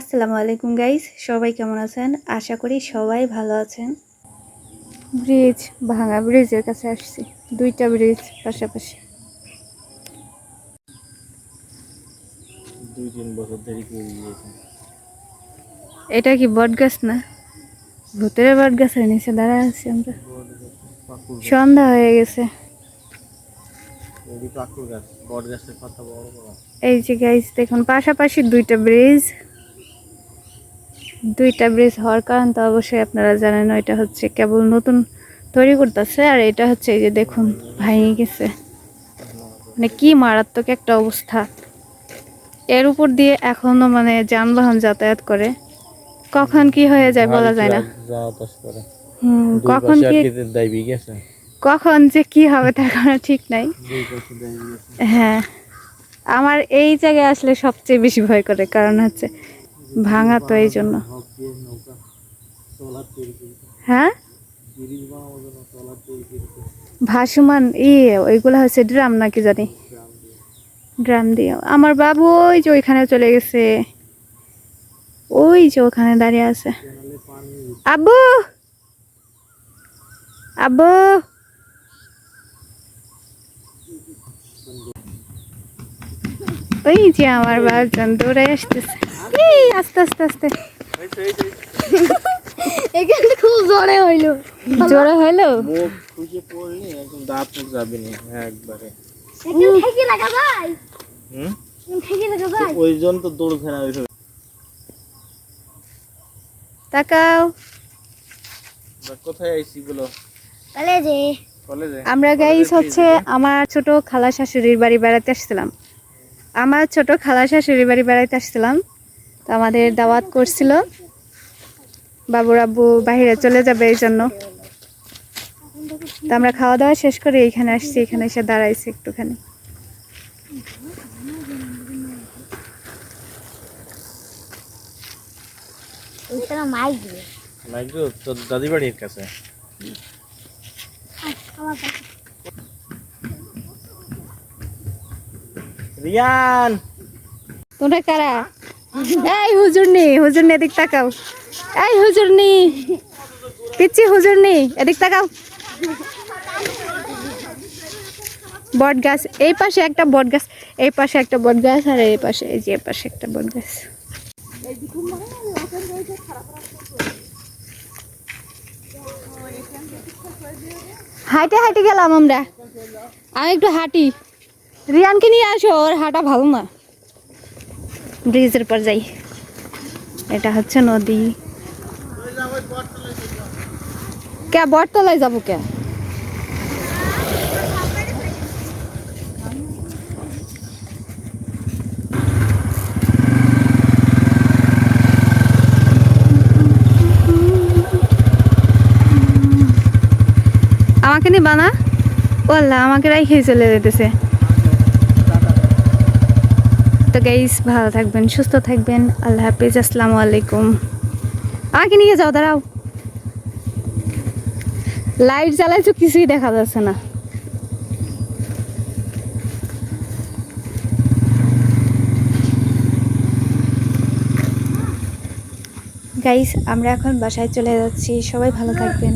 আসসালামু আলাইকুম গাইস সবাই কেমন আছেন? আশা করি সবাই ভালো আছেন। ব্রিজ ভাঙা ব্রিজের কাছে আসছি। দুইটা ব্রিজ পাশাপাশি। দুই তিন বছর দেরি এটা কি বট গাছ না? ভূতের বট গাছের নিচে দাঁড়ায় আছি আমরা। সন্ধ্যা হয়ে গেছে। এই যে গাইস দেখুন পাশাপাশি দুইটা ব্রিজ দুইটা ব্রিজ হওয়ার কারণ তো অবশ্যই আপনারা জানেন ওইটা হচ্ছে কেবল নতুন তৈরি করতেছে আর এটা হচ্ছে এই যে দেখুন ভেঙে গেছে। মানে কি মারাত্মক একটা অবস্থা। এর উপর দিয়ে এখনও মানে যানবাহন যাতায়াত করে। কখন কি হয়ে যায় বলা যায় না। কখন কি কখন যে কি হবে তার কোনো ঠিক নাই। হ্যাঁ আমার এই জায়গায় আসলে সবচেয়ে বেশি ভয় করে কারণ হচ্ছে ভাঙা তো এই জন্য। হ্যাঁ? ভাসমান ই ওইগুলো হচ্ছে ড্রাম নাকি জানি? ড্রাম দিয়ে। আমার বাবু ওই যে ওইখানে চলে গেছে। ওই যে ওখানে দাঁড়িয়ে আছে। আব্বু! আব্বু! ওই যে আমার বাবজন দৌড়ে আসতেছে। এই আস্তে আস্তে আস্তে। এখানে খুব জোরে হইল। জোরে হইল? মুখ খুশি পড়লি একদম দাঁত মুখ যাবে না। একবারে। এখানে ঠেকি লাগা যায় হুম? এখানে লাগা যায় ওই তো দৌড় খেলা ওইভাবে তাকাও। আমরা কোথায় আইছি বলো? কলেজে? আমরা গাইস হচ্ছে আমার ছোট খালা শাশুড়ির বাড়ি বেড়াতে আসছিলাম। আমার ছোট খালা শাশুড়ির বাড়ি বেড়াতে আসছিলাম। তো আমাদের দাওয়াত করছিল। বাবুর আব্বু বাহিরে চলে যাবে এই জন্য। তো আমরা খাওয়া দাওয়া শেষ করে এইখানে আসছি এখানে এসে দাঁড়াইছি একটুখানি। দাদি বাড়ির কাছে। রিয়ান! তোমরা কারা? এই হুজুর নি হুজুর নি এদিক তাকাও। এই হুজুর নি, পিচ্ছি হুজুর নি, এদিক তাকাও। বট গাছ, এই পাশে একটা বট গাছ, এই পাশে একটা বট গাছ, আর এই পাশে, এই যে পাশে একটা বট গাছ। হাঁটে হাঁটে গেলাম আমরা। আমি একটু হাঁটি। রিয়ানকে নিয়ে আসো, ওর হাঁটা ভালো না। ব্রিজের পর যাই। এটা হচ্ছে নদী। কে বটতলায় যাব কে? আমাকে নি? বানা বললা আমাকে রাইখে চলে যেতেছে। তো গাইস ভালো থাকবেন, সুস্থ থাকবেন। আল্লাহ হাফিজ, আসসালামু আলাইকুম। আমাকে নিয়ে যাও, দাঁড়াও। লাইট জ্বালাইছো কিছুই দেখা যাচ্ছে না। গাইস আমরা এখন বাসায় চলে যাচ্ছি। সবাই ভালো থাকবেন।